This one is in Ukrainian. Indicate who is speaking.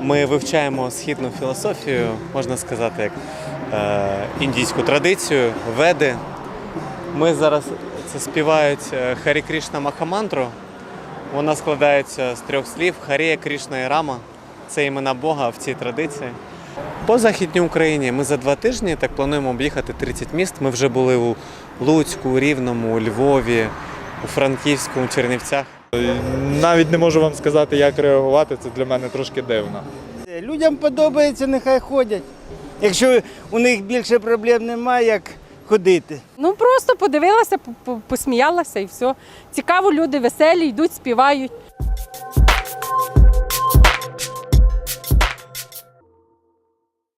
Speaker 1: Ми вивчаємо східну філософію, можна сказати, як е, індійську традицію, веди. Ми зараз це співають е, Харі Крішна Махамантру. Вона складається з трьох слів Харія Крішна і Рама. Це імена Бога в цій традиції. По Західній Україні ми за два тижні так плануємо об'їхати 30 міст. Ми вже були у Луцьку, Рівному, Львові, у Франківську, у Чернівцях.
Speaker 2: Навіть не можу вам сказати, як реагувати. Це для мене трошки дивно.
Speaker 3: Людям подобається, нехай ходять. Якщо у них більше проблем немає, як ходити.
Speaker 4: Ну просто подивилася, по- по- посміялася і все. Цікаво, люди веселі, йдуть, співають.